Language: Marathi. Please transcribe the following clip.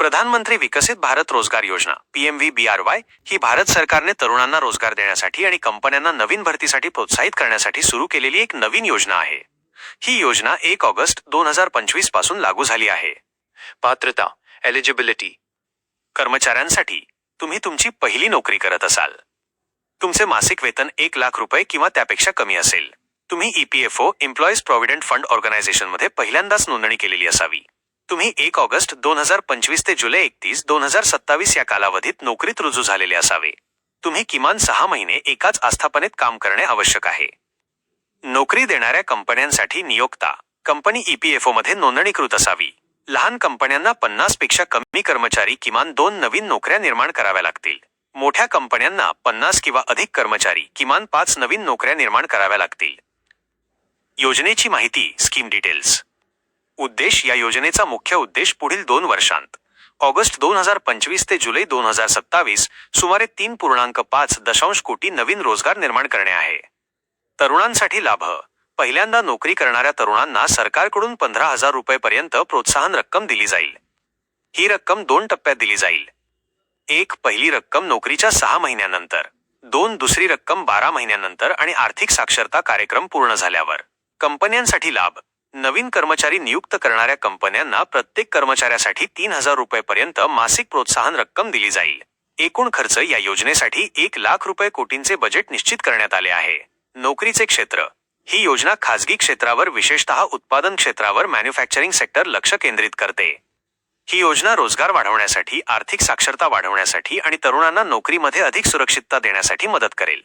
प्रधानमंत्री विकसित भारत रोजगार योजना पीएमव्ही वाय ही भारत सरकारने तरुणांना रोजगार देण्यासाठी आणि कंपन्यांना नवीन भरतीसाठी प्रोत्साहित करण्यासाठी सुरू केलेली एक नवीन योजना आहे. ही योजना एक ऑगस्ट दोन हजार पंचवीसपासून लागू झाली आहे. पात्रता एलिजिबिलिटी कर्मचाऱ्यांसाठी तुम्ही तुमची पहिली नोकरी करत असाल. तुमचे मासिक वेतन एक लाख रुपये किंवा त्यापेक्षा कमी असेल. तुम्ही ईपीएफओ एम्प्लॉईज प्रॉव्हिडंट फंड ऑर्गनायझेशनमध्ये पहिल्यांदाच नोंदणी केलेली असावी. तुम्ही एक ऑगस्ट दोन हजार पंचवीस ते जुलै एकतीस दोन हजार सत्तावीस या कालावधीत नोकरीत रुजू झालेले असावे. तुम्ही किमान सहा महिने एकाच आस्थापनेत काम करणे आवश्यक आहे. नोकरी देणाऱ्या कंपन्यांसाठी नियोक्ता. कंपनी ईपीएफओ मध्ये नोंदणीकृत असावी. लहान कंपन्यांना पन्नासपेक्षा कमी कर्मचारी किमान दोन नवीन नोकऱ्या निर्माण कराव्या लागतील. मोठ्या कंपन्यांना पन्नास किंवा अधिक कर्मचारी किमान पाच नवीन नोकऱ्या निर्माण कराव्या लागतील. योजनेची माहिती स्कीम डिटेल्स. उद्देश या योजनेचा मुख्य उद्देश पुढील दोन वर्षांत. ऑगस्ट दोन हजार पंचवीस ते जुलै दोन हजार सत्तावीस सुमारे तीन पूर्णांक पाच दशांश कोटी नवीन रोजगार निर्माण करणे आहे. तरुणांसाठी लाभ. पहिल्यांदा नोकरी करणाऱ्या तरुणांना सरकारकडून पंधरा हजार रुपयेपर्यंत प्रोत्साहन रक्कम दिली जाईल. ही रक्कम दोन टप्प्यात दिली जाईल. एक पहिली रक्कम नोकरीच्या सहा महिन्यानंतर. दोन दुसरी रक्कम बारा महिन्यानंतर आणि आर्थिक साक्षरता कार्यक्रम पूर्ण झाल्यावर. कंपन्यांसाठी लाभ. नवीन कर्मचारी नियुक्त करणाऱ्या कंपन्यांना प्रत्येक कर्मचाऱ्यासाठी तीन हजार रुपयेपर्यंत मासिक प्रोत्साहन रक्कम दिली जाईल. एकूण खर्च या योजनेसाठी एक लाख रुपये कोटींचे बजेट निश्चित करण्यात आले आहे. नोकरीचे क्षेत्र. ही योजना खासगी क्षेत्रावर विशेषतः उत्पादन क्षेत्रावर मॅन्युफॅक्चरिंग सेक्टर लक्ष केंद्रित करते. ही योजना रोजगार वाढवण्यासाठी आर्थिक साक्षरता वाढवण्यासाठी आणि तरुणांना नोकरीमध्ये अधिक सुरक्षितता देण्यासाठी मदत करेल.